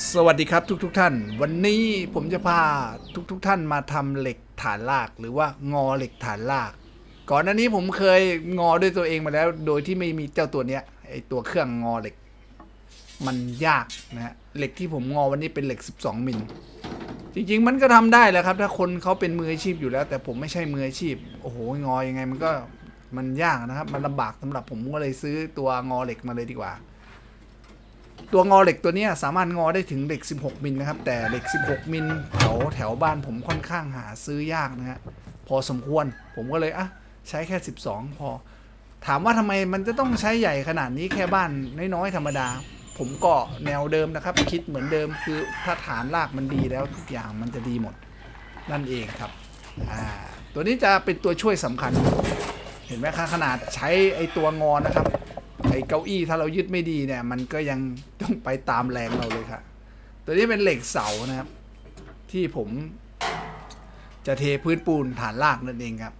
สวัสดีครับทุกๆทท่าน วันนี้ผมจะพาทุกๆทท่านมาทำเหล็กฐานราก หรือว่างอเหล็กฐานราก ก่อนหน้านี้ผมเคยงอด้วยตัวเองมาแล้ว โดยที่ไม่มีเจ้าตัวเนี้ยไอตัวเครื่องงอเหล็ก มันยากนะฮะเหล็กที่ผมงอวันนี้เป็นเหล็ก 12 มิลจริงๆ มันก็ทำได้แหละครับ ถ้าคนเขาเป็นมืออาชีพอยู่แล้ว แต่ผมไม่ใช่มืออาชีพโอ้โหงอยังไงมันก็มันยากนะครับ มันลำบากสำหรับผมก็เลยซื้อตัวงอเหล็กมาเลยดีกว่า ตัวงอเหล็กตัวนี้สามารถงอได้ถึงเหล็ก 16 มิลนะครับ แต่เหล็ก 16 มิลแถวแถวบ้านผมค่อนข้างหาซื้อยากนะฮะพอสมควรผมก็เลยอะใช้แค่ 12 พอ ถามว่าทำไมมันจะต้องใช้ใหญ่ขนาดนี้แค่บ้านน้อยๆธรรมดา ผมก็แนวเดิมนะครับ คิดเหมือนเดิมคือถ้าฐานรากมันดีแล้วทุกอย่างมันจะดีหมดนั่นเองครับอ่าตัวนี้จะเป็นตัวช่วยสำคัญ เห็นไหมคะขนาดใช้ไอตัวงอนนะครับ ไอเก้าอี้ถ้าเรายึดไม่ดีเนี่ยมันก็ยังต้องไปตามแรงเราเลยค่ะ ตัวนี้เป็นเหล็กเสานะครับ ที่ผมจะเทพื้นปูนฐานรากนั่นเองครับ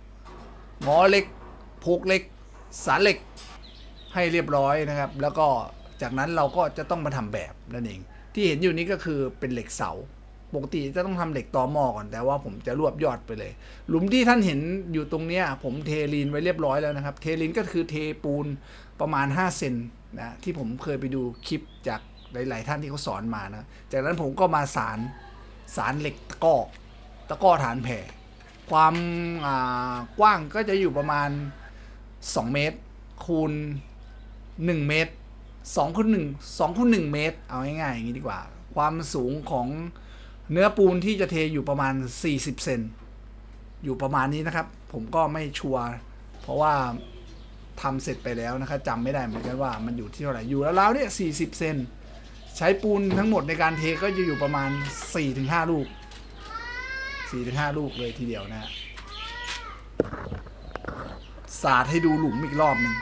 งอเหล็กพุกเหล็กสารเหล็กให้เรียบร้อยนะครับ แล้วก็จากนั้นเราก็จะต้องมาทำแบบนั่นเอง ที่เห็นอยู่นี้ก็คือเป็นเหล็กเสา ปกติจะต้องทำเหล็กตอหม้อก่อนแต่ว่าผมจะรวบยอดไปเลย หลุมที่ท่านเห็นอยู่ตรงเนี้ยผมเทลีนไว้เรียบร้อยแล้วนะครับ เทลีนก็คือเทปูนประมาณ 5 เซนนะที่ผมเคยไปดูคลิปจากหลาย ๆ ท่านที่เขาสอนมานะจากนั้นผมก็มาสารสารเหล็กตะกร้อตะก้อฐานแผ่ความกว้างก็จะอยู่ประมาณ 2 เมตร คูณ 1 เมตร2คูณ1 2คูณ1เมตร เอาง่ายๆอย่างนี้ดีกว่า ความสูงของ เนื้อปูนที่จะเทอยู่ประมาณ 40 เซนอยู่ประมาณนี้นะครับ ผมก็ไม่ชัวร์เพราะว่าทำเสร็จไปแล้วนะครับจำไม่ได้เหมือนกันว่ามันอยู่ที่เท่าไหร่อยู่แล้วๆเนี่ย 40 เซนใช้ปูนทั้งหมดในการเทก็จะอยู่ประมาณ 4-5 ลูก 4-5 ลูกเลยทีเดียวนะฮะสาดให้ดูหลุมอีกรอบหนึ่ง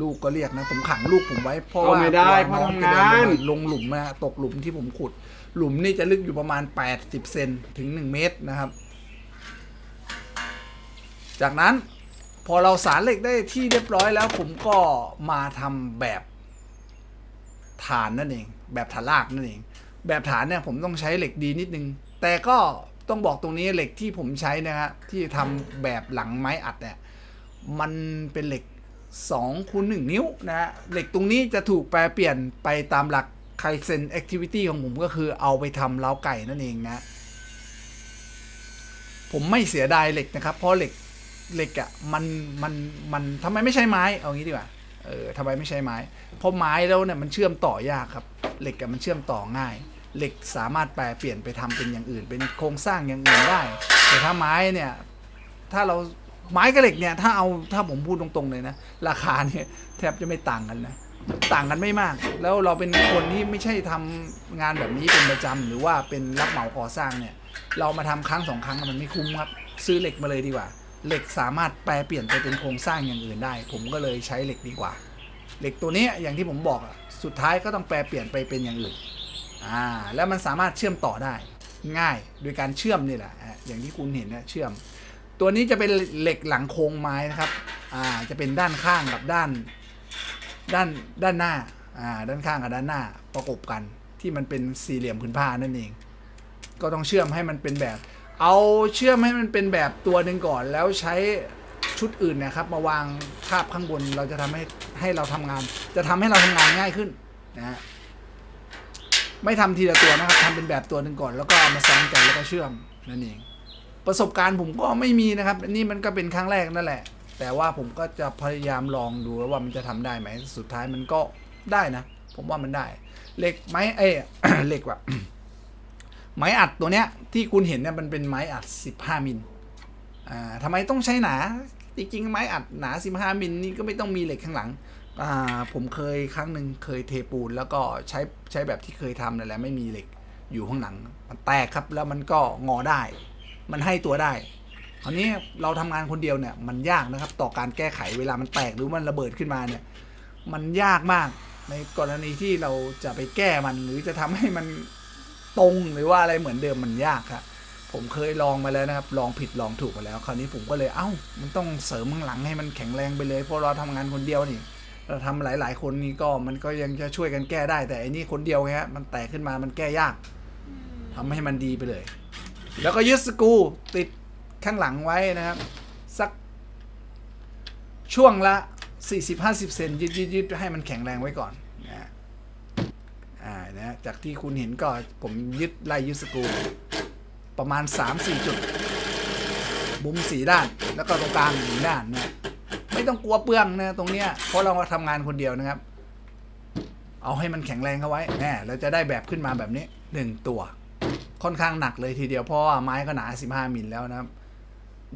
ลูกก็เรียกนะ ผมขังลูกผมไว้เพราะว่าเอาไม่ได้กลัวพ่อน้ทำงานจะเดิลลงหลุมนะฮะตกหลุมที่ผมขุด หลุมนี่จะลึกอยู่ประมาณ 80 เซนถึง 1 เมตรนะครับ จากนั้นพอเราสารเหล็กได้ที่เรียบร้อยแล้ว ผมก็มาทำแบบฐานนั่นเอง แบบฐานรากนั่นเอง แบบฐานเนี่ยผมต้องใช้เหล็กดีนิดนึง แต่ก็ต้องบอกตรงนี้เหล็กที่ผมใช้นะฮะที่ทำแบบหลังไม้อัดเนี่ย มันเป็นเหล็ก 2คูณ1นิ้วนะฮะเหล็กตรงนี้จะถูกแปลเปลี่ยนไปตามหลักไคเซนแอคทิวิตี้ของผมก็คือเอาไปทำเล้าไก่นั่นเองนะ ผมไม่เสียดายเหล็กนะครับ เพราะเหล็กเหล็กอะ่ะมันมันมันทำไมไม่ใช้ไม้เอางี้ดีกว่าเออทำไมไม่ใช้ไม้ เพราะไม้แล้วเนี่ยมันเชื่อมต่อยากครับ เหล็กกับมันเชื่อมต่อง่าย เหล็กสามารถแปลเปลี่ยนไปทำเป็นอย่างอื่น เป็นโครงสร้างอย่างอื่นได้ แต่ถ้าไม้เนี่ย ถ้าเรา ไม้กับเหล็กเนี่ยถ้าเอาถ้าผมพูดตรงๆเลยนะ ราคาเนี่ยแทบจะไม่ต่างกันนะต่างกันไม่มาก แล้วเราเป็นคนที่ไม่ใช่ทำงานแบบนี้เป็นประจำหรือว่าเป็นรับเหมาก่อสร้างเนี่ย เรามาทำครั้งสองครั้งมันไม่คุ้มครับ ซื้อเหล็กมาเลยดีกว่า เหล็กสามารถแปลเปลี่ยนไปเป็นโครงสร้างอย่างอื่นได้ ผมก็เลยใช้เหล็กดีกว่า เหล็กตัวนี้อย่างที่ผมบอกสุดท้ายก็ต้องแปลเปลี่ยนไปเป็นอย่างอื่นอ่าแล้วมันสามารถเชื่อมต่อได้ ง่ายโดยการเชื่อมนี่แหละอะอย่างที่คุณเห็นนะเชื่อม ตัวนี้จะเป็นเหล็กหลังโครงไม้นะครับ อ่า จะเป็นด้านข้างกับด้าน ด้านด้านหน้า อ่า ด้านข้างกับด้านหน้าประกบกัน ที่มันเป็นสี่เหลี่ยมผืนผ้านั่นเอง ก็ต้องเชื่อมให้มันเป็นแบบ เอาเชื่อมให้มันเป็นแบบตัวหนึ่งก่อนแล้วใช้ชุดอื่นนะครับ มาวางทาบข้างบนเราจะทำให้ให้เราทำงาน จะทำให้เราทำงานง่ายขึ้นนะฮะไม่ทำทีละตัวนะครับทำเป็นแบบตัวหนึ่งก่อน แล้วก็เอามาซ้อนกันแล้วก็เชื่อมนั่นเอง ประสบการณ์ผมก็ไม่มีนะครับ อันนี้มันก็เป็นครั้งแรกนั่นแหละ แต่ว่าผมก็จะพยายามลองดูว่ามันจะทำได้ไหม สุดท้ายมันก็ได้นะ ผมว่ามันได้ เหล็กไม้เอ้เหล็กว่ะไม้อัดตัวเนี้ยที่คุณเห็นเนี่ยมันเป็นไม้อัด 15 มิลอ่าทำไมต้องใช้หนา จริงๆ ไม้อัดหนา 15 มิลนี่ก็ไม่ต้องมีเหล็กข้างหลังอ่าผมเคยครั้งหนึ่งเคยเทปูน แล้วก็ใช้ใช้แบบที่เคยทำนั่นแหละไม่มีเหล็กอยู่ข้างหลัง มันแตกครับแล้วมันก็งอได้ มันให้ตัวได้คราวนี้เราทำงานคนเดียวเนี่ยมันยากนะครับต่อการแก้ไขเวลามันแตกหรือมันระเบิดขึ้นมาเนี่ยมันยากมากในกรณีที่เราจะไปแก้มันหรือจะทำให้มันตรงหรือว่าอะไรเหมือนเดิมมันยากครับผมเคยลองมาแล้วนะครับ ลองผิดลองถูกมาแล้ว คราวนี้ผมก็เลยเอ้า มันต้องเสริมข้างหลังให้มันแข็งแรงไปเลยเพราะเราทำงานคนเดียวนี่ เราทำหลาย ๆ คนนี่ก็มันก็ยังจะช่วยกันแก้ได้ แต่อันนี้คนเดียวไงฮะมันแตกขึ้นมามันแก้ยากทำให้มันดีไปเลย แล้วก็ยึดสกรูติดข้างหลังไว้นะครับ สักช่วงละ 40-50 เซนยึดยึดให้มันแข็งแรงไว้ก่อนนะอ่านะจากที่คุณเห็นก็ผมยึดไล่ยึดสกรูประมาณ 3-4 จุดบุมสีด้าน แล้วก็ตรงกลางหนึ่งด้านนะไม่ต้องกลัวเปลืองนะตรงเนี้ยเพราะเราทำงานคนเดียวนะครับ เอาให้มันแข็งแรงเข้าไว้แน่เราจะได้แบบขึ้นมาแบบนี้หนึ่งตัว ค่อนข้างหนักเลยทีเดียวเพราะว่าไม้ก็หนา 15 มิลแล้วนะครับ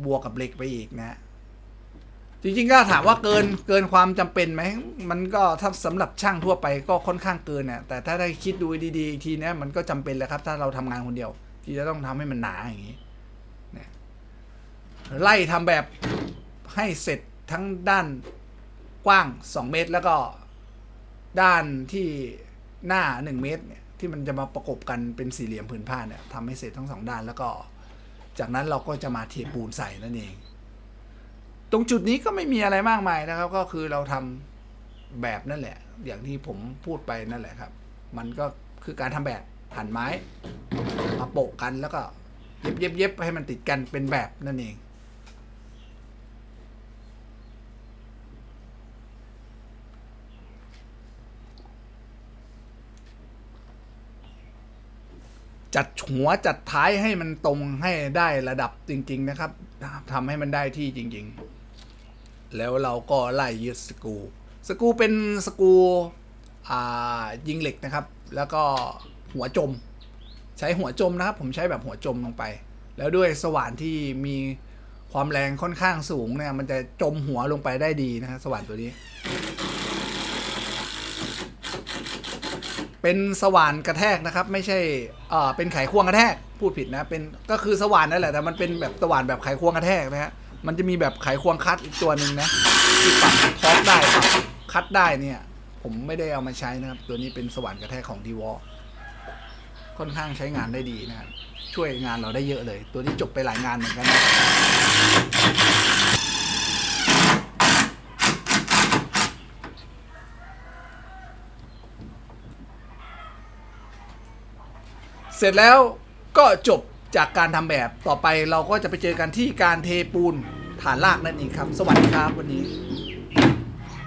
บวกกับเหล็กไปอีกนะ จริงๆก็ถามว่าเกินเกินความจำเป็นไหม มันก็ถ้าสำหรับช่างทั่วไปก็ค่อนข้างเกินเนี่ยแต่ถ้าได้คิดดูดีๆอีกทีเนี่ยมันก็จำเป็นแหละครับ ถ้าเราทำงานคนเดียว ที่จะต้องทำให้มันหนาอย่างนี้เนี่ยไล่ทำแบบให้เสร็จทั้งด้านกว้าง 2 เมตรแล้วก็ด้านที่หน้า 1 เมตรเนี่ย ที่มันจะมาประกบกันเป็นสี่เหลี่ยมผืนผ้าเนี่ยทำให้เสร็จทั้งสองด้านแล้วก็ จากนั้นเราก็จะมาเทปูนใส่นั่นเอง ตรงจุดนี้ก็ไม่มีอะไรมากมายนะครับ ก็คือเราทำแบบนั่นแหละ อย่างที่ผมพูดไปนั่นแหละครับ มันก็คือการทำแบบหั่นไม้มาโปะกันแล้วก็เย็บเย็บเย็บให้มันติดกันเป็นแบบนั่นเอง จัดหัวจัดท้ายให้มันตรงให้ได้ระดับจริง ๆ นะครับทำให้มันได้ที่จริง ๆ แล้วเราก็ไล่ยึดสกู สกูเป็นสกูยิงเหล็กนะครับ แล้วก็หัวจม ใช้หัวจมนะครับ ผมใช้แบบหัวจมลงไป แล้วด้วยสว่านที่มีความแรงค่อนข้างสูงเนี่ยมันจะจมหัวลงไปได้ดีนะครับสว่านตัวนี้ เป็นสว่านกระแทกนะครับ ไม่ใช่เอ่อเป็นไขควงกระแทกพูดผิดนะเป็นก็คือสว่านนั่นแหละแต่มันเป็นแบบสว่านแบบไขควงกระแทกนะฮะมันจะมีแบบไขควงคัดอีกตัวหนึ่งนะที่ปรับทอร์กได้ปรับคัดได้เนี่ย ผมไม่ได้เอามาใช้นะครับ ตัวนี้เป็นสว่านกระแทกของดีวอค่อนข้างใช้งานได้ดีนะครับช่วยงานเราได้เยอะเลย ตัวนี้จบไปหลายงานเหมือนกันนะ เสร็จแล้วก็จบจากการทำแบบต่อไปเราก็จะไปเจอกันที่การเทปูนฐานลากนั่นเองครับ สวัสดีครับวันนี้